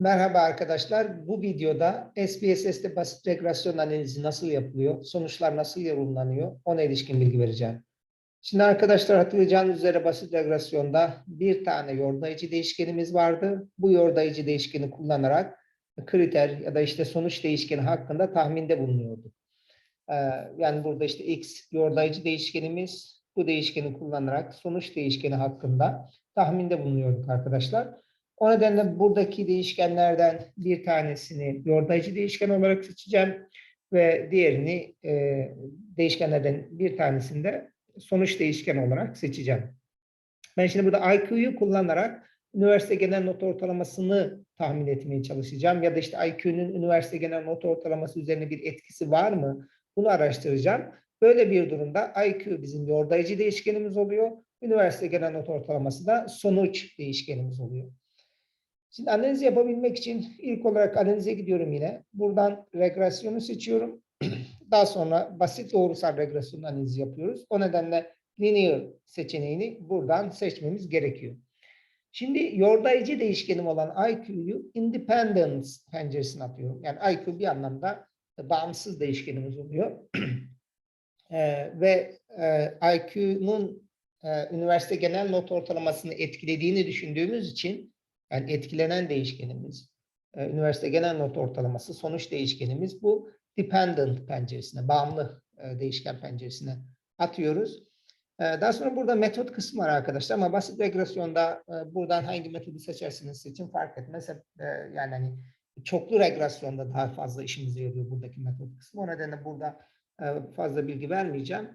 Merhaba arkadaşlar. Bu videoda SPSS'te basit regresyon analizi nasıl yapılıyor, sonuçlar nasıl yorumlanıyor ona ilişkin bilgi vereceğim. Şimdi arkadaşlar hatırlayacağınız üzere basit regresyonda bir tane yordayıcı değişkenimiz vardı. Bu yordayıcı değişkeni kullanarak kriter ya da işte sonuç değişkeni hakkında tahminde bulunuyorduk. Ee, Yani burada işte x yordayıcı değişkenimiz bu değişkeni kullanarak sonuç değişkeni hakkında tahminde bulunuyorduk arkadaşlar. O nedenle buradaki değişkenlerden bir tanesini yordayıcı değişken olarak seçeceğim ve diğerini e, değişkenlerden bir tanesini de sonuç değişken olarak seçeceğim. Ben şimdi burada IQ'yu kullanarak üniversite genel not ortalamasını tahmin etmeye çalışacağım ya da işte IQ'nun üniversite genel not ortalaması üzerine bir etkisi var mı? Bunu araştıracağım. Böyle bir durumda IQ bizim yordayıcı değişkenimiz oluyor. Üniversite genel not ortalaması da sonuç değişkenimiz oluyor. Şimdi analiz yapabilmek için ilk olarak analize gidiyorum yine. Buradan regresyonu seçiyorum. Daha sonra basit doğrusal regresyon analizi yapıyoruz. O nedenle linear seçeneğini buradan seçmemiz gerekiyor. Şimdi yordayıcı değişkenim olan IQ'yu independence penceresine atıyorum. Yani IQ bir anlamda bağımsız değişkenimiz oluyor. Ee, ve e, IQ'nun e, üniversite genel not ortalamasını etkilediğini düşündüğümüz için yani etkilenen değişkenimiz, e, üniversite genel not ortalaması, sonuç değişkenimiz bu dependent penceresine, bağımlı e, değişken penceresine atıyoruz. E, daha sonra burada metot kısmı var arkadaşlar ama basit regresyonda buradan hangi metodu seçerseniz seçin fark etmez. Yani hani çoklu regresyonda daha fazla işimize yarıyor buradaki metot kısmı. O nedenle burada fazla bilgi vermeyeceğim.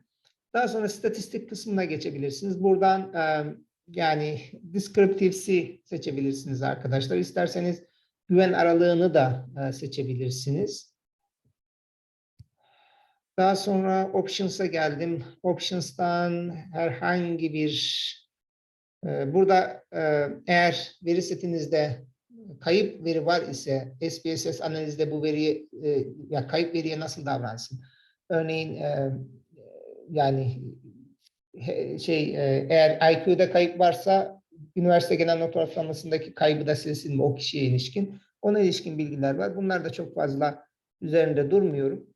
Daha sonra statistik kısmına geçebilirsiniz. Buradan yani descriptive'si seçebilirsiniz arkadaşlar. İsterseniz güven aralığını da e, seçebilirsiniz. Daha sonra options'a geldim. Options'tan herhangi bir e, burada e, eğer veri setinizde kayıp veri var ise SPSS analizde bu veriyi ya kayıp veriye nasıl davransın? Örneğin yani şey e, eğer IQ'da kayıp varsa üniversite genel not ortalamasındaki kaybı da silsin mi o kişiye ilişkin? Ona ilişkin bilgiler var. Bunlar da çok fazla üzerinde durmuyorum.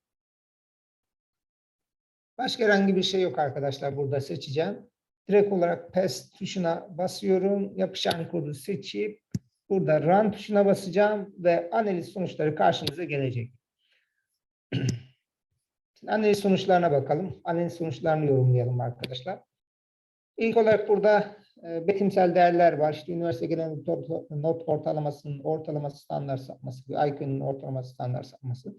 Başka herhangi bir şey yok arkadaşlar burada seçeceğim. Direkt olarak pass tuşuna basıyorum. Yapışan kodu seçip burada run tuşuna basacağım ve analiz sonuçları karşımıza gelecek. Şimdi analiz sonuçlarına bakalım. Analiz sonuçlarını yorumlayalım arkadaşlar. İlk olarak burada e, betimsel değerler var. İşte üniversite gelen not ortalamasının ortalaması standart sapması, IQ'nun ortalaması standart sapması.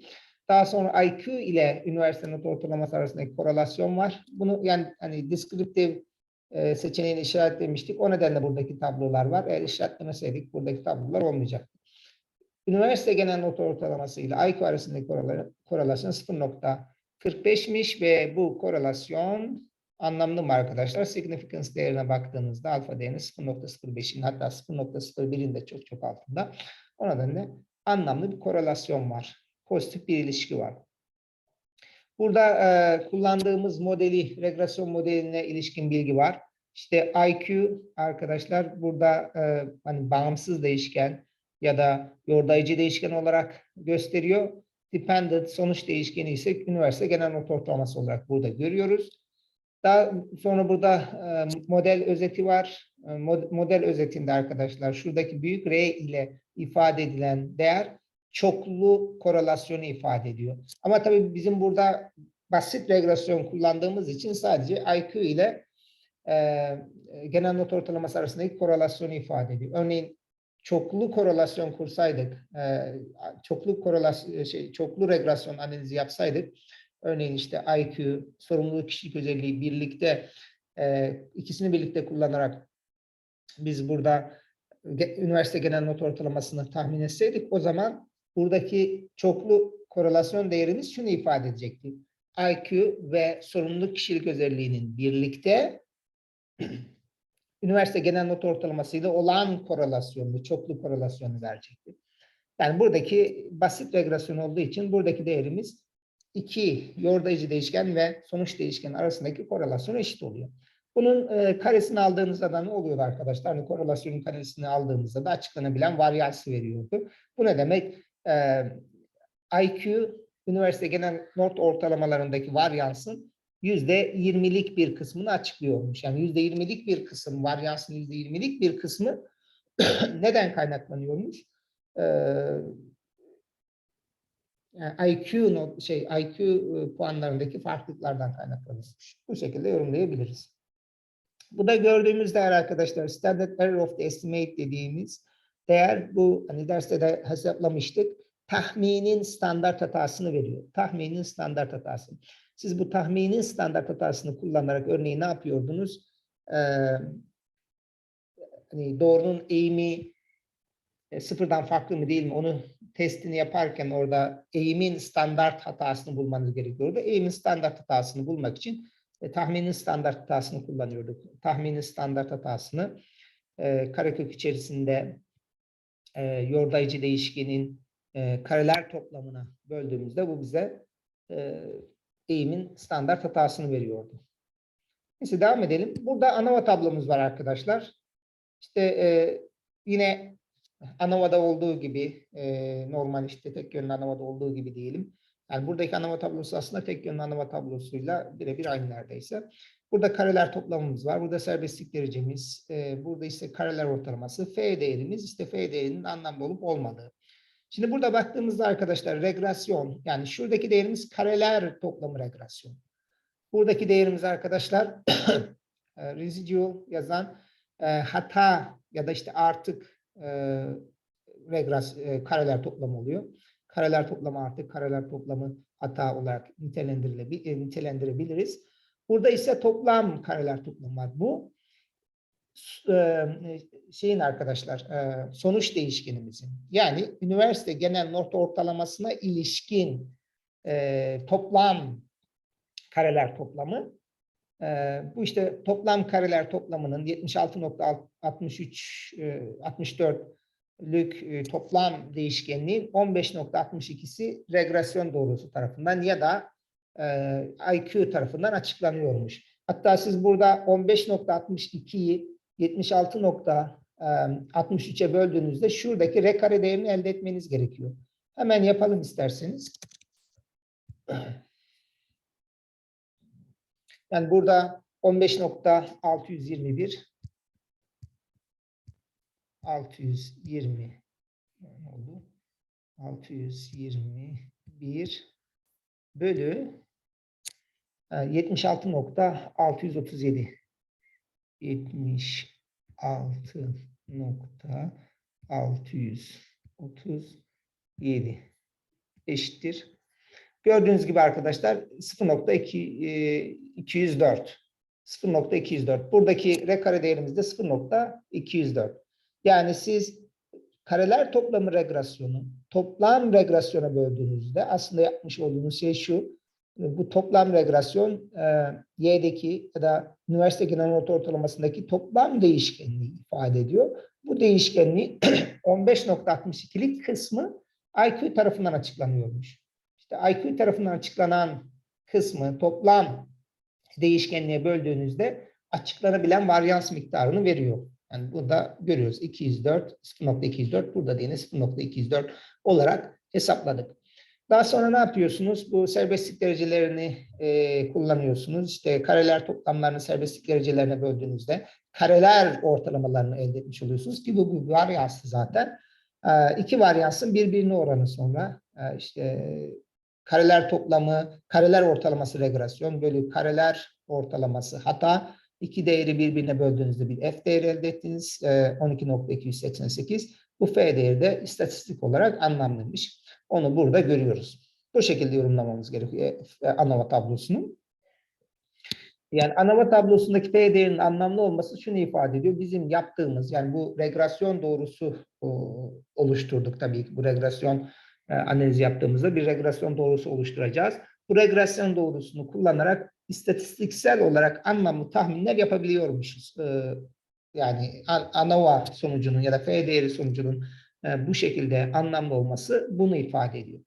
Daha sonra IQ ile üniversite not ortalaması arasındaki korelasyon var. Bunu yani hani deskriptif e, seçeneğini işaretlemiştik. O nedenle buradaki tablolar var. Eğer işaretlemeseydik buradaki tablolar olmayacaktı. Üniversite genel not ortalaması ile IQ arasındaki korelasyon 0. 45'miş ve bu korelasyon anlamlı mı arkadaşlar? Significance değerine baktığınızda alfa değerini 0.05'in hatta 0.01'in de çok çok altında. O nedenle anlamlı bir korelasyon var. Pozitif bir ilişki var. Burada e, kullandığımız modeli, regresyon modeline ilişkin bilgi var. İşte IQ arkadaşlar burada e, hani bağımsız değişken ya da yordayıcı değişken olarak gösteriyor. Dependent sonuç değişkeni ise üniversite genel not ortalaması olarak burada görüyoruz. Daha sonra burada e, model özeti var. E, mod- model özetinde arkadaşlar şuradaki büyük R ile ifade edilen değer çoklu korelasyonu ifade ediyor. Ama tabii bizim burada basit regresyon kullandığımız için sadece IQ ile e, genel not ortalaması arasındaki korelasyonu ifade ediyor. Örneğin çoklu korelasyon kursaydık, e, çoklu korelasyon şey çoklu regresyon analizi yapsaydık, örneğin işte IQ, sorumluluk kişilik özelliği birlikte e, ikisini birlikte kullanarak biz burada üniversite genel not ortalamasını tahmin etseydik o zaman buradaki çoklu korelasyon değerimiz şunu ifade edecekti. IQ ve sorumluluk kişilik özelliğinin birlikte üniversite genel not ortalamasıyla olan korelasyonu, çoklu korelasyonu verecekti. Yani buradaki basit regresyon olduğu için buradaki değerimiz iki yordayıcı değişken ve sonuç değişken arasındaki korelasyona eşit oluyor. Bunun e, karesini aldığınızda da ne oluyordu arkadaşlar? Hani korelasyonun karesini aldığımızda da açıklanabilen varyansı veriyordu. Bu ne demek? E, IQ, üniversite genel not ortalamalarındaki varyansın %20'lik bir kısmını açıklıyormuş. Yani yüzde 20'lik bir kısım, varyansın yüzde 20'lik bir kısmı neden kaynaklanıyormuş? Ee, IQ not, şey IQ e, puanlarındaki farklılıklardan kaynaklanmış. Bu şekilde yorumlayabiliriz. Bu da gördüğümüz değer arkadaşlar standard error of the estimate dediğimiz değer bu hani derste de hesaplamıştık. Tahminin standart hatasını veriyor. Tahminin standart hatası. Siz bu tahminin standart hatasını kullanarak örneğin ne yapıyordunuz? Ee, hani doğrunun eğimi e, sıfırdan farklı mı değil mi? Onu testini yaparken orada eğimin standart hatasını bulmanız gerekiyordu. Eğimin standart hatasını bulmak için e, tahminin standart hatasını kullanıyorduk. Tahminin standart hatasını e, karekök içerisinde e, yordayıcı değişkenin e, kareler toplamına böldüğümüzde bu bize e, eğimin standart hatasını veriyordu. Neyse devam edelim. Burada ANOVA tablomuz var arkadaşlar. İşte e, yine ANOVA'da olduğu gibi e, normal işte tek yönlü ANOVA'da olduğu gibi diyelim. Yani buradaki ANOVA tablosu aslında tek yönlü ANOVA tablosuyla birebir aynı neredeyse. Burada kareler toplamımız var. Burada serbestlik derecemiz. E, burada ise kareler ortalaması. F değerimiz işte F değerinin anlamlı olup olmadığı. Şimdi burada baktığımızda arkadaşlar regresyon yani şuradaki değerimiz kareler toplamı regresyon. Buradaki değerimiz arkadaşlar e, residual yazan e, hata ya da işte artık e, regres, e, kareler toplamı oluyor. Kareler toplamı artık kareler toplamı hata olarak nitelendirilebilir, e, nitelendirebiliriz. Burada ise toplam kareler toplamı var. Bu şeyin arkadaşlar sonuç değişkenimizin yani üniversite genel not ortalamasına ilişkin toplam kareler toplamı bu işte toplam kareler toplamının 76.63 64'lük toplam değişkenliğin 15.62'si regresyon doğrusu tarafından ya da IQ tarafından açıklanıyormuş. Hatta siz burada 15.62'yi 76.63'e böldüğünüzde şuradaki R kare değerini elde etmeniz gerekiyor. Hemen yapalım isterseniz. Yani burada 15.621 620 oldu. 621 bölü 76.637 76.637 eşittir. Gördüğünüz gibi arkadaşlar 0.204 0.204. Buradaki R kare değerimiz de 0.204. Yani siz kareler toplamı regresyonu toplam regresyona böldüğünüzde aslında yapmış olduğunuz şey şu bu toplam regresyon e, Y'deki ya da üniversite genel not ortalamasındaki toplam değişkenliği ifade ediyor. Bu değişkenliği 15.62'lik kısmı IQ tarafından açıklanıyormuş. İşte IQ tarafından açıklanan kısmı toplam değişkenliğe böldüğünüzde açıklanabilen varyans miktarını veriyor. Yani burada görüyoruz 204, 0.204 burada da yine 0.204 olarak hesapladık. Daha sonra ne yapıyorsunuz? Bu serbestlik derecelerini e, kullanıyorsunuz. İşte kareler toplamlarını serbestlik derecelerine böldüğünüzde kareler ortalamalarını elde etmiş oluyorsunuz ki bu bir varyansı zaten. E, iki varyansın birbirine oranı sonra e, işte kareler toplamı, kareler ortalaması regresyon bölü kareler ortalaması hata iki değeri birbirine böldüğünüzde bir f değeri elde ettiniz. E, 12.288. Bu f değeri de istatistik olarak anlamlıymış. Onu burada görüyoruz. Bu şekilde yorumlamamız gerekiyor e, ANAVA tablosunu. Yani ANAVA tablosundaki P değerinin anlamlı olması şunu ifade ediyor. Bizim yaptığımız yani bu regresyon doğrusu oluşturduk tabii ki bu regresyon e, analizi yaptığımızda bir regresyon doğrusu oluşturacağız. Bu regresyon doğrusunu kullanarak istatistiksel olarak anlamlı tahminler yapabiliyormuşuz. Yani ANAVA sonucunun ya da F değeri sonucunun e, bu şekilde anlamlı olması bunu ifade ediyor.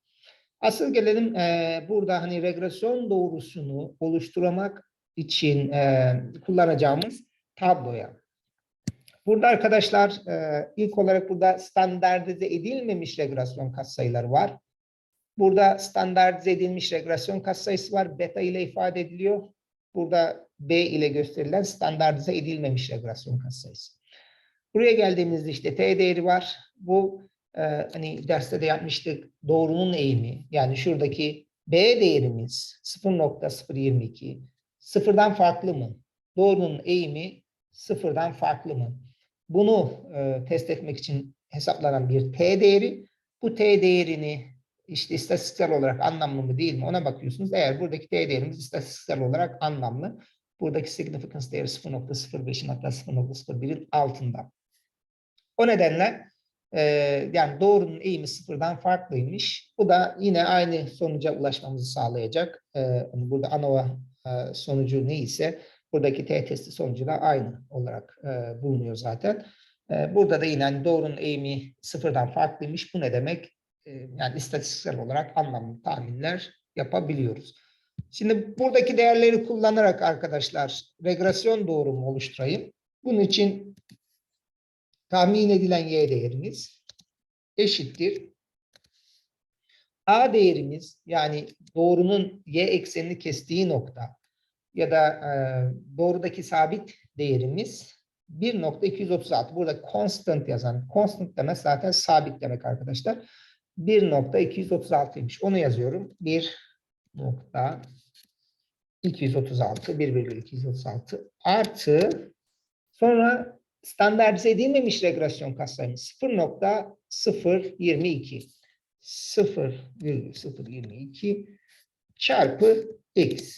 Asıl gelelim e, burada hani regresyon doğrusunu oluşturmak için e, kullanacağımız tabloya. Burada arkadaşlar ilk olarak burada standartize edilmemiş regresyon katsayıları var. Burada standartize edilmiş regresyon katsayısı var. Beta ile ifade ediliyor. Burada B ile gösterilen standartize edilmemiş regresyon katsayısı. Buraya geldiğimizde işte T değeri var. Bu e, hani derste de yapmıştık doğrunun eğimi. Yani şuradaki B değerimiz 0.022 sıfırdan farklı mı? Doğrunun eğimi sıfırdan farklı mı? Bunu e, test etmek için hesaplanan bir T değeri. Bu T değerini işte istatistiksel olarak anlamlı mı değil mi ona bakıyorsunuz. Eğer buradaki T değerimiz istatistiksel olarak anlamlı. Buradaki significance değeri 0.05'in hatta 0.01'in altında. O nedenle e, yani doğrunun eğimi sıfırdan farklıymış. Bu da yine aynı sonuca ulaşmamızı sağlayacak. E, hani burada ANOVA e, sonucu neyse buradaki T testi sonucu da aynı olarak e, bulunuyor zaten. E, burada da yine hani doğrunun eğimi sıfırdan farklıymış. Bu ne demek? E, yani istatistiksel olarak anlamlı tahminler yapabiliyoruz. Şimdi buradaki değerleri kullanarak arkadaşlar regresyon doğrumu oluşturayım. Bunun için tahmin edilen y değerimiz eşittir. A değerimiz yani doğrunun y eksenini kestiği nokta ya da e, doğrudaki sabit değerimiz 1.236. Burada constant yazan, constant demek zaten sabit demek arkadaşlar. 1.236'ymış. Onu yazıyorum. 1.236, 1,236 artı sonra standartize edilmemiş regresyon katsayımız 0.022 0,022 çarpı x.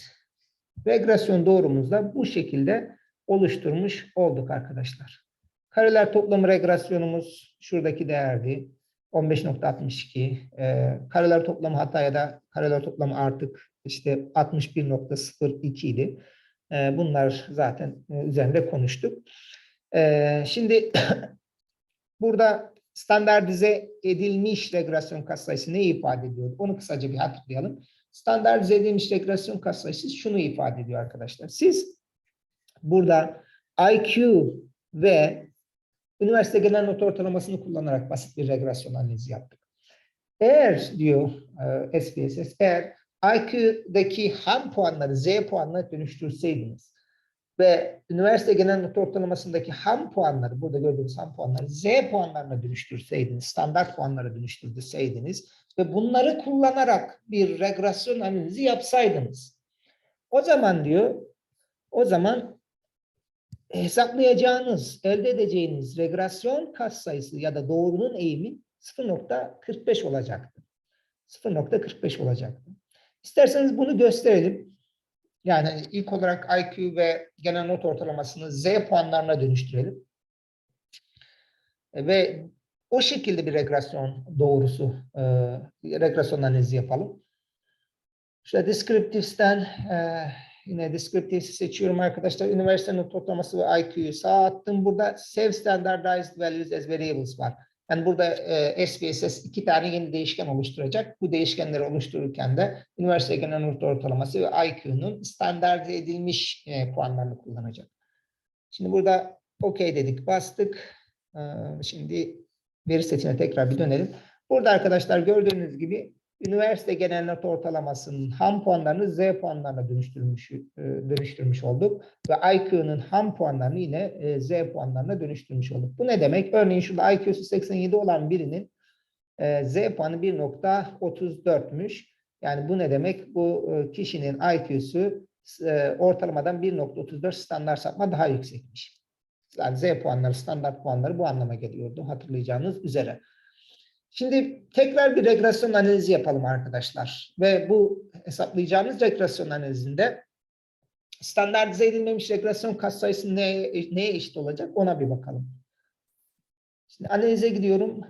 Regresyon doğrumuz da bu şekilde oluşturmuş olduk arkadaşlar. Kareler toplamı regresyonumuz şuradaki değerdi. 15.62. E, kareler toplamı hata ya da kareler toplamı artık işte 61.02 idi. E, bunlar zaten e, üzerinde konuştuk. E, şimdi burada standartize edilmiş regresyon katsayısı ne ifade ediyor? Onu kısaca bir hatırlayalım. Standartize edilmiş regresyon katsayısı şunu ifade ediyor arkadaşlar. Siz burada IQ ve üniversite genel not ortalamasını kullanarak basit bir regresyon analizi yaptık. Eğer diyor e, SPSS, eğer IQ'daki ham puanları Z puanına dönüştürseydiniz ve üniversite genel not ortalamasındaki ham puanları, burada gördüğünüz ham puanları Z puanlarına dönüştürseydiniz, standart puanlara dönüştürseydiniz ve bunları kullanarak bir regresyon analizi yapsaydınız, o zaman diyor, o zaman hesaplayacağınız, elde edeceğiniz regresyon katsayısı ya da doğrunun eğimi 0.45 olacaktı. 0.45 olacaktı. İsterseniz bunu gösterelim. Yani ilk olarak IQ ve genel not ortalamasını Z puanlarına dönüştürelim. Ve o şekilde bir regresyon doğrusu, e, regresyon analizi yapalım. İşte descriptives'ten e, yine descriptive'i seçiyorum arkadaşlar. Üniversite not ortalaması ve IQ'yu sağ attım. Burada self standardized values as variables var. Yani burada e, SPSS iki tane yeni değişken oluşturacak. Bu değişkenleri oluştururken de üniversite genel not ortalaması ve IQ'nun standartize edilmiş e, puanlarını kullanacak. Şimdi burada OK dedik, bastık. E, şimdi veri setine tekrar bir dönelim. Burada arkadaşlar gördüğünüz gibi üniversite genel not ortalamasının ham puanlarını Z puanlarına dönüştürmüş, e, dönüştürmüş olduk. Ve IQ'nun ham puanlarını yine e, Z puanlarına dönüştürmüş olduk. Bu ne demek? Örneğin şurada IQ'su 87 olan birinin e, Z puanı 1.34'müş. Yani bu ne demek? Bu kişinin IQ'su ortalamadan 1.34 standart sapma daha yüksekmiş. Yani Z puanları, standart puanları bu anlama geliyordu hatırlayacağınız üzere. Şimdi tekrar bir regresyon analizi yapalım arkadaşlar. Ve bu hesaplayacağımız regresyon analizinde standartize edilmemiş regresyon katsayısı ne, neye eşit olacak ona bir bakalım. Şimdi analize gidiyorum.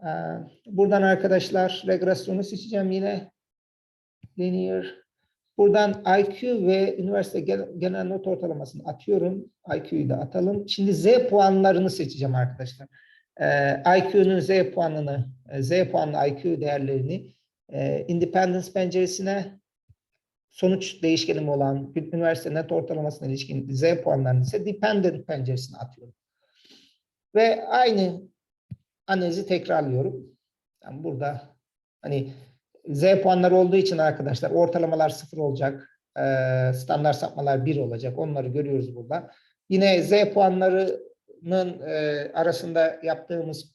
Ee, buradan arkadaşlar regresyonu seçeceğim yine. Linear. Buradan IQ ve üniversite genel not ortalamasını atıyorum. IQ'yu da atalım. Şimdi Z puanlarını seçeceğim arkadaşlar. Ee, IQ'nun Z puanını, Z puanlı IQ değerlerini e, Independence penceresine sonuç değişkenim olan üniversite net ortalamasına ilişkin Z puanlarını ise dependent penceresine atıyorum. Ve aynı analizi tekrarlıyorum. Yani burada hani Z puanları olduğu için arkadaşlar ortalamalar sıfır olacak. standart sapmalar 1 olacak. Onları görüyoruz burada. Yine Z puanlarının eee, arasında yaptığımız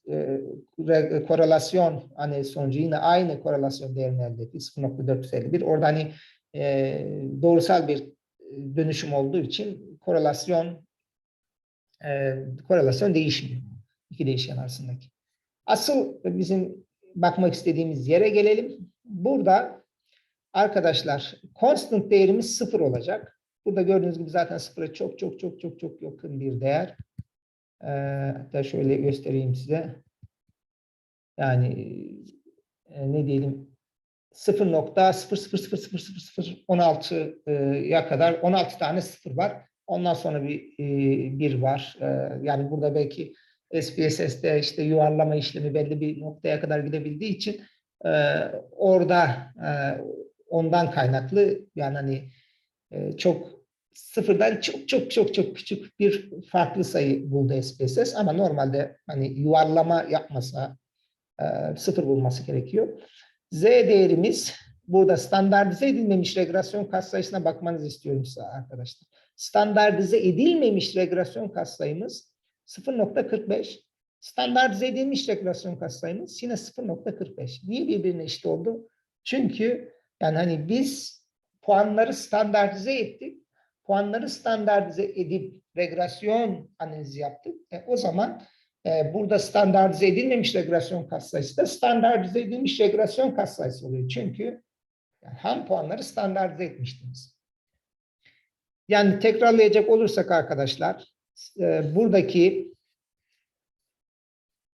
re- korelasyon hani sonucu yine aynı korelasyon değerini elde ettik. 0.451. Orada hani eee, doğrusal bir dönüşüm olduğu için korelasyon eee, korelasyon değişmiyor. İki değişken arasındaki. Asıl bizim bakmak istediğimiz yere gelelim. Burada arkadaşlar constant değerimiz sıfır olacak. Burada gördüğünüz gibi zaten sıfıra çok çok çok çok çok yakın bir değer. Ee, hatta şöyle göstereyim size. Yani e, ne diyelim 0.0000016'ya e, kadar 16 tane sıfır var. Ondan sonra bir e, bir var. E, yani burada belki SPSS'de işte yuvarlama işlemi belli bir noktaya kadar gidebildiği için e, orada e, ondan kaynaklı yani hani e, çok sıfırdan çok çok çok çok küçük bir farklı sayı buldu SPSS ama normalde hani yuvarlama yapmasa e, sıfır bulması gerekiyor. Z değerimiz burada standartize edilmemiş regresyon katsayısına bakmanızı istiyorum size arkadaşlar. Standartize edilmemiş regresyon katsayımız 0.45. Standartize edilmiş regresyon katsayımız yine 0.45. Niye birbirine eşit oldu? Çünkü yani hani biz puanları standartize ettik. Puanları standartize edip regresyon analizi yaptık. E, o zaman e, burada standartize edilmemiş regresyon katsayısı da standartize edilmiş regresyon katsayısı oluyor. Çünkü yani ham puanları standartize etmiştiniz. Yani tekrarlayacak olursak arkadaşlar e, buradaki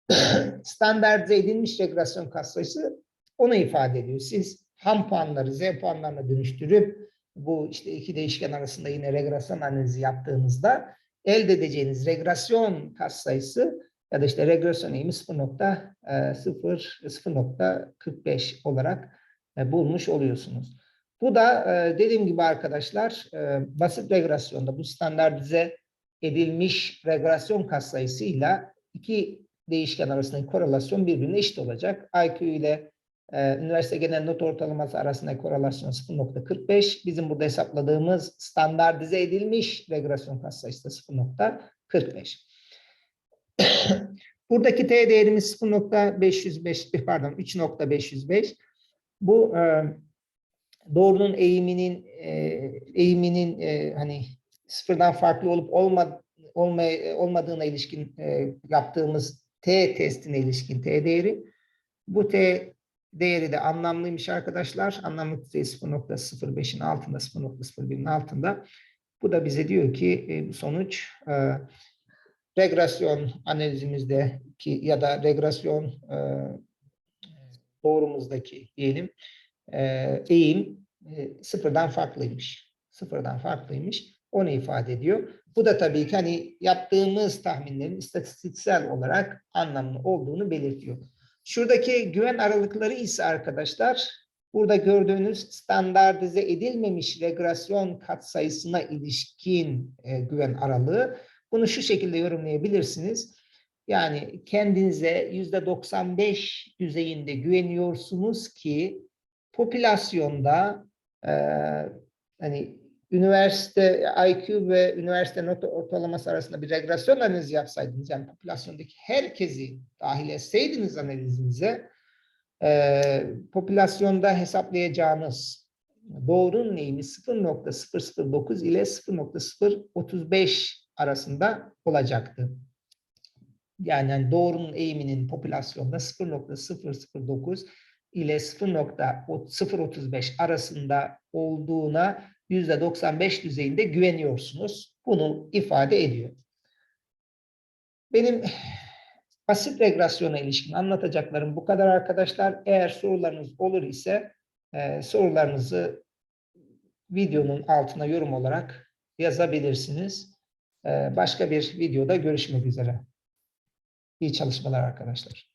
standartize edilmiş regresyon katsayısı onu ifade ediyor. Siz ham puanları Z puanlarına dönüştürüp bu işte iki değişken arasında yine regresyon analizi yaptığınızda elde edeceğiniz regresyon katsayısı ya da işte regresyon eğimi 0.0 0.45 olarak e, bulmuş oluyorsunuz. Bu da e, dediğim gibi arkadaşlar e, basit regresyonda bu standartize edilmiş regresyon katsayısıyla iki değişken arasındaki korelasyon birbirine eşit olacak. IQ ile e, üniversite genel not ortalaması arasındaki korelasyon 0.45. Bizim burada hesapladığımız standartize edilmiş regresyon katsayısı da 0.45. Buradaki T değerimiz 0.505 pardon 3.505. Bu e, doğrunun eğiminin e, eğiminin e, hani sıfırdan farklı olup olma, olma, olmadığına ilişkin e, yaptığımız T testine ilişkin T değeri. Bu T değeri de anlamlıymış arkadaşlar. Anlamlı düzey 0.05'in altında, 0.01'in altında. Bu da bize diyor ki e, sonuç e, regresyon analizimizdeki ya da regresyon e, doğrumuzdaki diyelim e, eğim sıfırdan farklıymış. Sıfırdan farklıymış. Onu ifade ediyor. Bu da tabii ki hani yaptığımız tahminlerin istatistiksel olarak anlamlı olduğunu belirtiyor. Şuradaki güven aralıkları ise arkadaşlar burada gördüğünüz standartize edilmemiş regresyon katsayısına ilişkin e, güven aralığı. Bunu şu şekilde yorumlayabilirsiniz. Yani kendinize yüzde 95 düzeyinde güveniyorsunuz ki popülasyonda e, hani üniversite IQ ve üniversite not ortalaması arasında bir regresyon analizi yapsaydınız, yani popülasyondaki herkesi dahil etseydiniz analizinize, e, popülasyonda hesaplayacağınız doğrunun eğimi 0.009 ile 0.035 arasında olacaktı. Yani, yani doğrunun eğiminin popülasyonda 0.009 ile 0.035 arasında olduğuna %95 düzeyinde güveniyorsunuz. Bunu ifade ediyor. Benim basit regresyona ilişkin anlatacaklarım bu kadar arkadaşlar. Eğer sorularınız olur ise e, sorularınızı videonun altına yorum olarak yazabilirsiniz. E, başka bir videoda görüşmek üzere. İyi çalışmalar arkadaşlar.